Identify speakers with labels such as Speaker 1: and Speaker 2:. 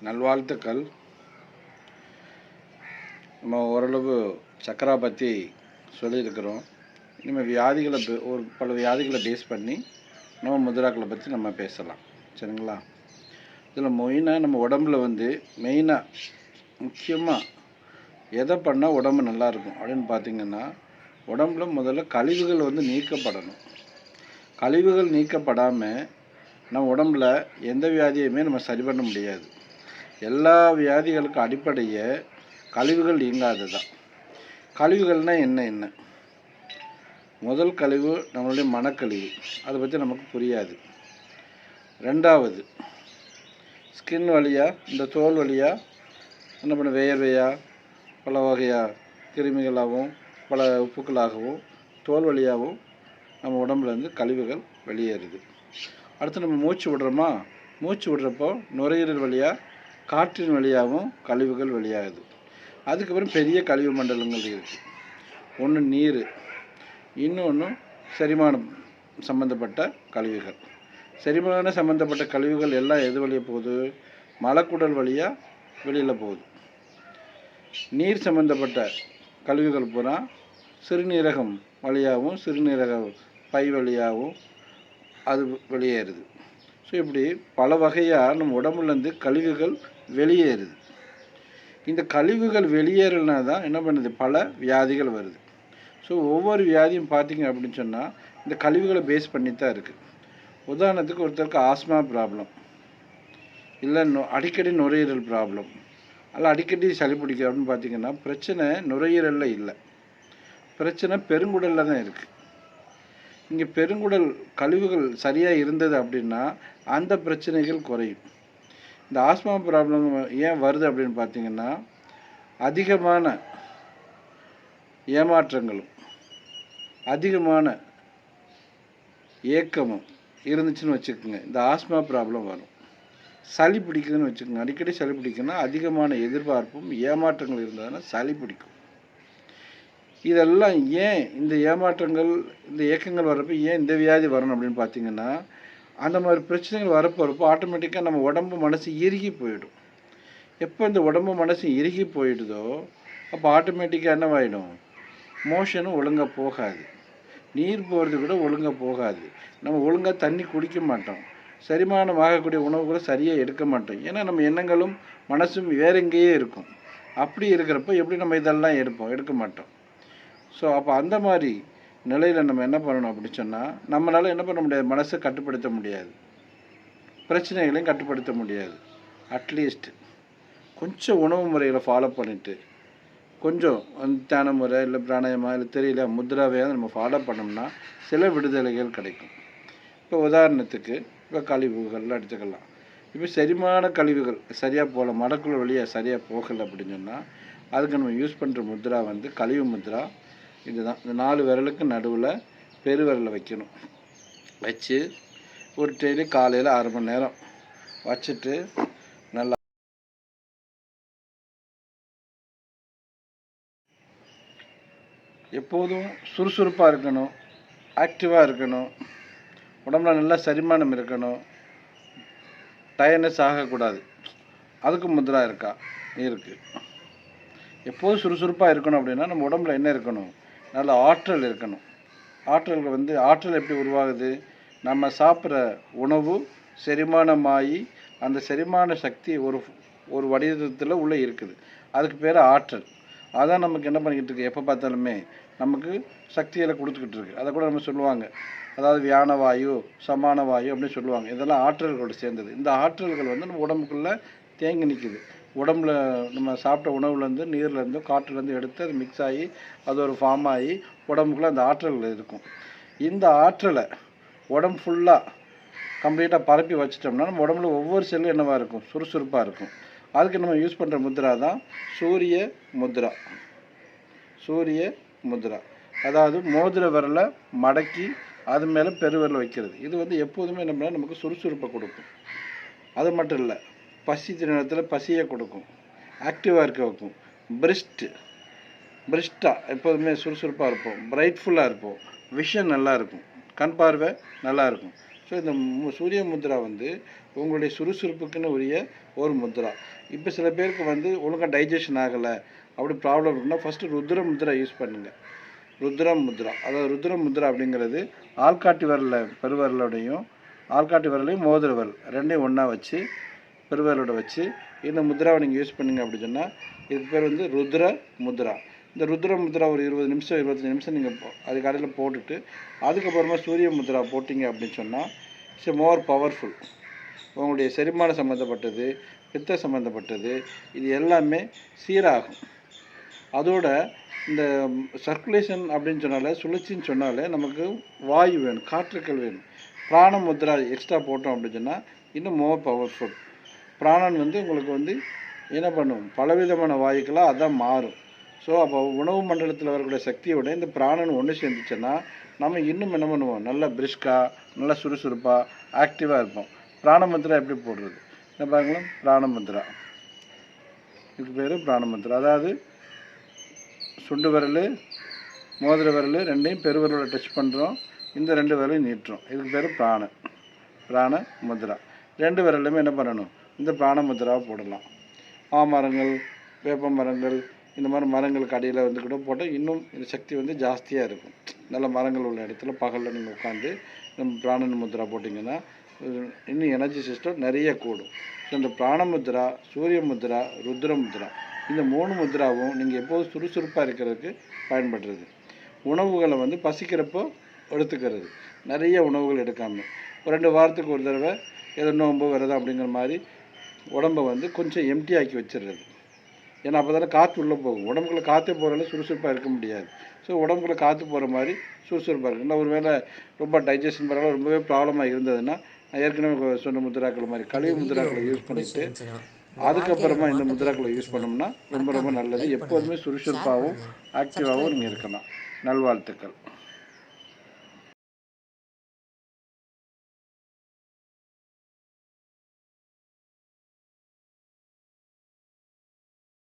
Speaker 1: நல்வாழ்த்துக்கள். நம்ம ஓரளவு சக்கரா பற்றி சொல்லியிருக்கிறோம். இனிமேல் வியாதிகளை பே- ஒரு பல வியாதிகளை பேஸ் பண்ணி நம்ம முதிராக்களை பற்றி நம்ம பேசலாம். சரிங்களா? இதில் மெயினாக நம்ம உடம்புல வந்து மெயினாக முக்கியமாக எதை பண்ணால் உடம்பு நல்லாயிருக்கும் அப்படின்னு பார்த்தீங்கன்னா உடம்புல முதல்ல கழிவுகள் வந்து நீக்கப்படணும். கழிவுகள் நீக்கப்படாமல் நம்ம உடம்புல எந்த வியாதியுமே நம்ம சரி பண்ண முடியாது. எல்லா வியாதிகளுக்கும் அடிப்படையே கழிவுகள் இயங்காது தான் கழிவுகள்னால் என்ன என்ன? முதல் கழிவு நம்மளுடைய மனக்கழிவு. அதை பற்றி நமக்கு புரியாது. ரெண்டாவது ஸ்கின் வழியாக இந்த தோல் வழியாக என்ன பண்ண வேர்வையாக பல வகையாக கிருமிகளாகவும் பல உப்புக்களாகவும் தோல் வழியாகவும் நம்ம உடம்புலேருந்து கழிவுகள் வெளியேறுது. அடுத்து நம்ம மூச்சு விடுறோமா? மூச்சு விடுறப்போ நுரையீரல் வழியாக காற்றின் வழியாகவும் கழிவுகள் வெளியாகுது. அதுக்கப்புறம் பெரிய கழிவு மண்டலங்கள் இருக்குது ஒன்று நீர் இன்னொன்று செரிமானம் சம்மந்தப்பட்ட கழிவுகள். செரிமானம் சம்மந்தப்பட்ட கழிவுகள் எல்லாம் எது வழியாக போகுது? மலக்குடல் வழியாக வெளியில் போகுது. நீர் சம்மந்தப்பட்ட கழிவுகள் பூரா சிறுநீரகம் வழியாகவும் சிறுநீரக பை வழியாகவும் அது வெளியேறுது. ஸோ இப்படி பல வகையாக நம்ம உடம்புலேருந்து கழிவுகள் வெளியேறுது. இந்த கழிவுகள் வெளியேறலைனா தான் என்ன பண்ணுது? பல வியாதிகள் வருது. ஸோ ஒவ்வொரு வியாதியும் பார்த்தீங்க அப்படின்னு சொன்னால் இந்த கழிவுகளை பேஸ் பண்ணி தான் இருக்குது உதாரணத்துக்கு ஒருத்தருக்கு ஆஸ்மா ப்ராப்ளம் இல்லை நொ அடிக்கடி நுரையீரல் ப்ராப்ளம் அல்ல அடிக்கடி சளி பிடிக்கும் அப்படின்னு பார்த்தீங்கன்னா பிரச்சனை நுரையீரலில் இல்லை. பிரச்சனை பெருங்குடலில் தான் இருக்குது இங்கே பெருங்குடல் கழிவுகள் சரியாக இருந்தது அப்படின்னா அந்த பிரச்சனைகள் குறையும். இந்த ஆஸ்மா ப்ராப்ளம் ஏன் வருது அப்படின்னு பார்த்தீங்கன்னா அதிகமான ஏமாற்றங்களும் அதிகமான ஏக்கமும் இருந்துச்சுன்னு வச்சுக்கோங்க. இந்த ஆஸ்மா ப்ராப்ளம் வரும். சளி பிடிக்குதுன்னு வச்சுக்கோங்க. அடிக்கடி சளி பிடிக்குன்னா அதிகமான எதிர்பார்ப்பும் ஏமாற்றங்கள் இருந்ததுன்னா சளி பிடிக்கும். இதெல்லாம் ஏன் இந்த ஏமாற்றங்கள் இந்த ஏக்கங்கள் வர்றப்ப ஏன் இந்த வியாதி வரணும் அப்படின்னு பார்த்தீங்கன்னா அந்த மாதிரி பிரச்சனைகள் வரப்போகிறப்போ ஆட்டோமேட்டிக்காக நம்ம உடம்பு மனசு இறுகி போயிடும். எப்போ இந்த உடம்பு மனசு இறுகி போயிடுதோ அப்போ ஆட்டோமேட்டிக்காக என்னவாயிடும் மோஷனும் ஒழுங்காக போகாது. நீர் போகிறது கூட ஒழுங்காக போகாது. நம்ம ஒழுங்காக தண்ணி குடிக்க மாட்டோம். செரிமானம் ஆகக்கூடிய உணவு கூட சரியாக எடுக்க மாட்டோம். ஏன்னா நம்ம எண்ணங்களும் மனசும் வேற எங்கேயே இருக்கும். அப்படி இருக்கிறப்ப எப்படி நம்ம இதெல்லாம் எடுப்போம்? எடுக்க மாட்டோம். ஸோ அப்போ அந்த மாதிரி நிலையில் நம்ம என்ன பண்ணணும் அப்படின்னு சொன்னால் நம்மளால் என்ன பண்ண முடியாது? மனசை கட்டுப்படுத்த முடியாது. பிரச்சனைகளையும் கட்டுப்படுத்த முடியாது. அட்லீஸ்ட் கொஞ்சம் உணவு முறைகளை ஃபாலோ பண்ணிவிட்டு கொஞ்சம் தியான முறை இல்லை பிராணாயமா இல்லை தெரியல முத்ராவையாவது நம்ம ஃபாலோ பண்ணோம்னா சில விடுதலைகள் கிடைக்கும். இப்போ உதாரணத்துக்கு இப்போ கழிவுகள்லாம் எடுத்துக்கலாம். இப்போ செரிமான கழிவுகள் சரியாக போகல மடக்குள்ள வழியாக சரியாக போகலை அப்படின்னு சொன்னால் அதுக்கு நம்ம யூஸ் பண்ணுற முத்ரா வந்து கழிவு முத்ரா. இதுதான். இந்த நாலு விரலுக்கு நடுவில் பெருவிரலை வைக்கணும். வச்சு ஒரு டெய்லி காலையில் அரை மணி நேரம் வச்சுட்டு நல்லா எப்போதும் சுறுசுறுப்பாக இருக்கணும் ஆக்டிவாக இருக்கணும் உடம்புல நல்லா செரிமானம் இருக்கணும். டயர்னஸ் ஆகக்கூடாது. அதுக்கு முத்ரா இருக்கா? இருக்குது எப்போதும் சுறுசுறுப்பாக இருக்கணும் அப்படின்னா நம்ம உடம்புல என்ன இருக்கணும்? நல்ல ஆற்றல் இருக்கணும். ஆற்றல் வந்து ஆற்றல் எப்படி உருவாகுது? நம்ம சாப்பிட்ற உணவு செரிமானமாகி அந்த செரிமான சக்தி ஒரு ஒரு வடிவத்தில் உள்ளே இருக்குது. அதுக்கு பேர் ஆற்றல். அதான் நமக்கு என்ன பண்ணிக்கிட்டு இருக்கு? எப்போ பார்த்தாலுமே நமக்கு சக்தியெல்லாம் கொடுத்துக்கிட்டு இருக்கு. அதை கூட நம்ம சொல்லுவாங்க. அதாவது வியான வாயு சமான வாயு அப்படின்னு சொல்லுவாங்க. இதெல்லாம் ஆற்றல்களோடு சேர்ந்தது. இந்த ஆற்றல்கள் வந்து நம்ம உடம்புக்குள்ளே தேங்கி நிற்கிது உடம்புல நம்ம சாப்பிட்ட உணவுலேருந்து நீர்லேருந்து காற்றுலேருந்து எடுத்து அது மிக்ஸ் ஆகி அது ஒரு ஃபார்ம் ஆகி உடம்புக்குள்ளே அந்த ஆற்றல்கள் இருக்கும். இந்த ஆற்றலை உடம்பு ஃபுல்லாக கம்ப்ளீட்டாக பரப்பி வச்சிட்டோம்னா நம்ம உடம்புல ஒவ்வொரு செல்லும் என்னவாக இருக்கும்? சுறுசுறுப்பாக இருக்கும். அதுக்கு நம்ம யூஸ் பண்ணுற முத்ரா தான் சூரிய முத்ரா. சூரிய முத்ரா. அதாவது மோதிர விரலை மடக்கி அது மேலே பெருவிரலை வைக்கிறது. இது வந்து எப்போதுமே நம்ம நமக்கு சுறுசுறுப்பை கொடுக்கும். அது மட்டும் இல்லை. பசி நேரத்தில் பசியை கொடுக்கும். ஆக்டிவாக இருக்க வைக்கும். பிரிஸ்ட்டு பிரிஸ்டாக எப்போதுமே சுறுசுறுப்பாக இருப்போம். பிரைட்ஃபுல்லாக இருப்போம். விஷன் நல்லா இருக்கும். கண் பார்வை நல்லா இருக்கும். ஸோ இந்த சூரிய முத்ரா வந்து உங்களுடைய சுறுசுறுப்புக்குன்னு உரிய ஒரு முத்ரா. இப்போ சில பேருக்கு வந்து ஒழுங்காக டைஜஷன் ஆகலை அப்படி ப்ராப்ளம் இருக்குன்னா ஃபஸ்ட்டு ருத்ர முத்ரா யூஸ் பண்ணுங்கள் ருத்ர முத்ரா. அதாவது ருத்ர முத்ரா அப்படிங்கிறது ஆள்காட்டி வரல பெருவரலோடையும் ஆள்காட்டி வரலையும் மோதிர வரல். ரெண்டையும் ஒன்றா வச்சு பெருவரலோட வச்சு இந்த முத்ராவை நீங்கள் யூஸ் பண்ணுங்க அப்படி சொன்னால் இது பேர் வந்து ருத்ர முத்ரா. இந்த ருத்ர முத்ரா ஒரு இருபது நிமிஷம் இருபத்தஞ்சி நிமிஷம் நீங்கள் அது கடையில் போட்டுட்டு அதுக்கப்புறமா சூரிய முத்ரா போட்டிங்க அப்படின்னு சொன்னால் இட்ஸ் மோர் பவர்ஃபுல் உங்களுடைய செரிமானம் சம்மந்தப்பட்டது பித்த சம்மந்தப்பட்டது இது எல்லாமே சீராகும். அதோட இந்த சர்க்குலேஷன் அப்படின்னு சொன்னாலே சுழற்சின்னு சொன்னாலே நமக்கு வாயு வேணும் காற்றுக்கள் வேணும். பிராண முத்ரா எக்ஸ்ட்ரா போட்டோம் அப்படின்னு சொன்னால் இன்னும் மோர் பவர்ஃபுல் பிராணன் வந்து உங்களுக்கு வந்து என்ன பண்ணும்? பலவிதமான வாயுக்களாக அதான் மாறும். ஸோ அப்போ உணவு மண்டலத்தில் வரக்கூடிய சக்தியோட இந்த பிராணன் ஒன்று சேர்ந்துச்சுன்னா நம்ம இன்னும் என்ன பண்ணுவோம்? நல்ல பிரிஸ்காக நல்ல சுறுசுறுப்பாக ஆக்டிவாக இருப்போம். பிராணமந்திரா எப்படி போடுறது? என்ன பாருங்களேன் பிராணமந்திரா இதுக்கு பேர் பிராணமந்திரா அதாவது சுண்டு விரல் மோதிர விரல் ரெண்டையும் பெருவிரலோட டச் பண்ணுறோம் இந்த ரெண்டு விரலையும் நீட்டுறோம். இதுக்கு பேர் பிராண பிராண முத்ரா ரெண்டு விரலுமே என்ன பண்ணணும்? இந்த பிராணமுத்ராவை போடலாம். ஆமரங்கள் வேப்ப மரங்கள் இந்த மாதிரி மரங்களுக்கு அடியில் வந்து கூட போட்டால் இன்னும் இந்த சக்தி வந்து ஜாஸ்தியாக இருக்கும். நல்ல மரங்கள் உள்ள இடத்துல பகலில் நீங்கள் உட்காந்து நம்ம பிராணன் முத்ரா போட்டிங்கன்னா இன்னும் எனர்ஜி சிஸ்டம் நிறைய கூடும். ஸோ இந்த பிராண முத்ரா சூரிய முத்ரா ருத்ர முத்ரா இந்த மூணு முத்ராவும் நீங்கள் எப்போதும் சுறுசுறுப்பாக இருக்கிறதுக்கு பயன்படுறது. உணவுகளை வந்து பசிக்கிறப்போ எடுத்துக்கிறது. நிறைய உணவுகள் எடுக்காமல் ஒரு ரெண்டு வாரத்துக்கு ஒரு தடவை ஏதோ நோம்பு விரதம் அப்படிங்கிற மாதிரி உடம்பை வந்து கொஞ்சம் எம்டி ஆக்கி வச்சிடுறது. ஏன்னா அப்போ தானே காற்று உள்ளே போகும். உடம்புக்குள்ள காற்றே போகிறனால சுறுசுறுப்பாக இருக்க முடியாது. ஸோ உடம்புக்குள்ள காற்று போகிற மாதிரி சுறுசுறுப்பாக இருக்கும் இல்லை ஒரு வேளை ரொம்ப டைஜஷன் பரவாயில்ல ரொம்பவே ப்ராப்ளமாக இருந்ததுன்னா நான் ஏற்கனவே சொன்ன முத்ராக்கள் மாதிரி கழிவு முத்ராக்களை யூஸ் பண்ணிவிட்டு அதுக்கப்புறமா இந்த முத்ராக்களை யூஸ் பண்ணோம்னா ரொம்ப ரொம்ப நல்லது. எப்போதுமே சுறுசுறுப்பாகவும் ஆக்டிவாகவும் நீங்கள் இருக்கலாம். நல்வாழ்த்துக்கள்.